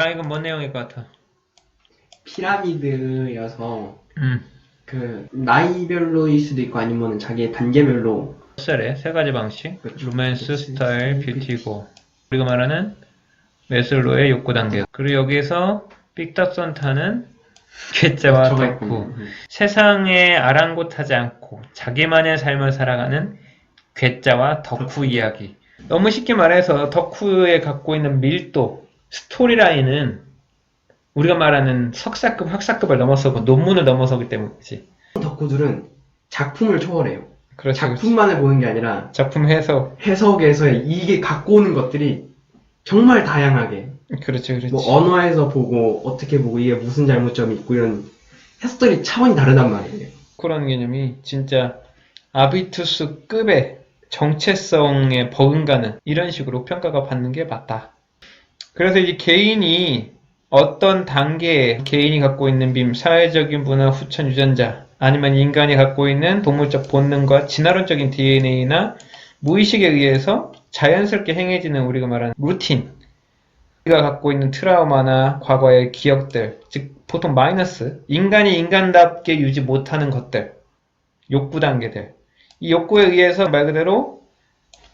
아 이건 뭔 내용일 것 같아? 피라미드여서 음. 그 나이별로일 수도 있고 아니면 자기의 단계별로 셀의 세 가지 방식. 그렇죠. 로맨스, 그렇지. 스타일, 뷰티고. 우리가 말하는 메슬로의 욕구 단계. 그리고 여기서 삑답선타는 괴짜와 저가 덕후. 음. 세상에 아랑곳하지 않고 자기만의 삶을 살아가는 괴짜와 덕후 이야기. 너무 쉽게 말해서 덕후에 갖고 있는 밀도, 스토리라인은 우리가 말하는 석사급, 학사급을 넘어서고 논문을 넘어서기 때문이지. 덕후들은 작품을 초월해요. 그렇죠. 작품만을 보는 게 아니라 작품 해석. 해석에서 이게 갖고 오는 것들이 정말 다양하게 그렇지, 그렇지. 뭐 언어에서 보고 어떻게 보고 이게 무슨 잘못점이 있고 이런 해석들이 차원이 다르단 말이에요. 그런 개념이 진짜 아비투스급의 정체성에 버금가는 이런 식으로 평가가 받는 게 맞다. 그래서 이제 개인이 어떤 단계에 개인이 갖고 있는 빔, 사회적인 문화 후천 유전자, 아니면 인간이 갖고 있는 동물적 본능과 진화론적인 DNA나 무의식에 의해서 자연스럽게 행해지는 우리가 말하는 루틴, 우리가 갖고 있는 트라우마나 과거의 기억들, 즉 보통 마이너스, 인간이 인간답게 유지 못하는 것들, 욕구 단계들. 이 욕구에 의해서 말 그대로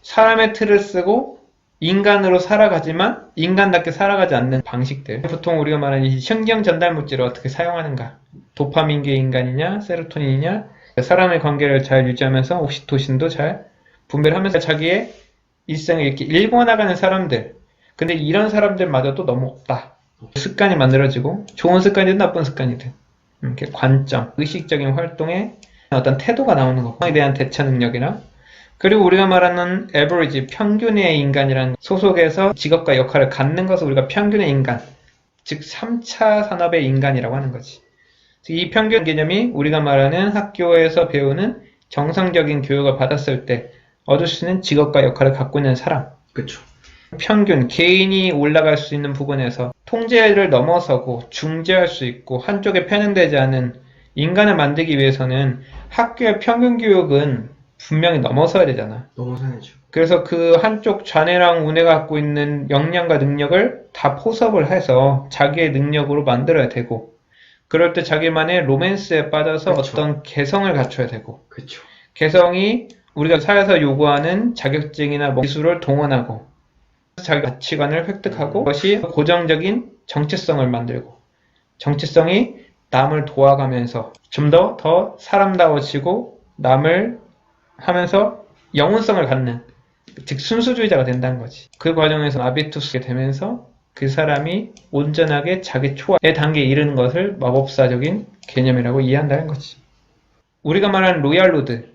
사람의 틀을 쓰고 인간으로 살아가지만 인간답게 살아가지 않는 방식들. 보통 우리가 말하는 이 신경 전달 물질을 어떻게 사용하는가. 도파민계 인간이냐, 세로토닌이냐, 사람의 관계를 잘 유지하면서 옥시토신도 잘 분배를 하면서 자기의 일생을 이렇게 읽어나가는 사람들. 근데 이런 사람들마저도 너무 없다. 습관이 만들어지고 좋은 습관이든 나쁜 습관이든 이렇게 관점, 의식적인 활동에 어떤 태도가 나오는 것, 에 대한 대처 능력이나 그리고 우리가 말하는 average, 평균의 인간이라는 소속에서 직업과 역할을 갖는 것을 우리가 평균의 인간, 즉 3차 산업의 인간이라고 하는 거지. 즉이 평균 개념이 우리가 말하는 학교에서 배우는 정상적인 교육을 받았을 때 얻을 수 있는 직업과 역할을 갖고 있는 사람. 그쵸. 평균, 개인이 올라갈 수 있는 부분에서 통제를 넘어서고 중재할 수 있고 한쪽에 편향되지 않은 인간을 만들기 위해서는 학교의 평균 교육은 분명히 넘어서야 되잖아. 넘어서야죠. 그래서 그 한쪽 좌뇌랑 우뇌가 갖고 있는 역량과 능력을 다 포섭을 해서 자기의 능력으로 만들어야 되고 그럴 때 자기만의 로맨스에 빠져서 그렇죠. 어떤 개성을 갖춰야 되고 그쵸. 개성이 우리가 사회에서 요구하는 자격증이나 뭐 기술을 동원하고 자기 가치관을 획득하고 그것이 고정적인 정체성을 만들고 정체성이 남을 도와가면서 좀 더더 사람다워지고 남을 하면서 영혼성을 갖는 즉 순수주의자가 된다는 거지. 그 과정에서 아비투스게 되면서 그 사람이 온전하게 자기 초화의 단계에 이르는 것을 마법사적인 개념이라고 이해한다는 거지. 우리가 말하는 로얄로드,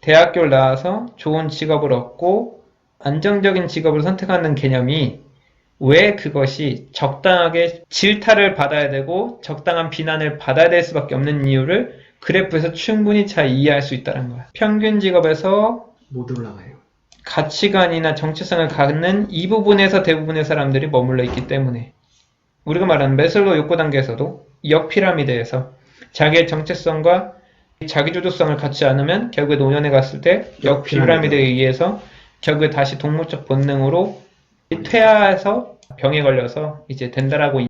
대학교를 나와서 좋은 직업을 얻고 안정적인 직업을 선택하는 개념이 왜 그것이 적당하게 질타를 받아야 되고 적당한 비난을 받아야 될 수밖에 없는 이유를 그래프에서 충분히 잘 이해할 수 있다는 거야. 평균 직업에서 못 올라가요. 가치관이나 정체성을 갖는 이 부분에서 대부분의 사람들이 머물러 있기 때문에 우리가 말하는 메슬로 욕구 단계에서도 역 피라미드에서 자기의 정체성과 자기주도성을 갖지 않으면 결국에 노년에 갔을 때 역 피라미드에 의해서 결국에 다시 동물적 본능으로 퇴화해서 병에 걸려서 이제 된다라고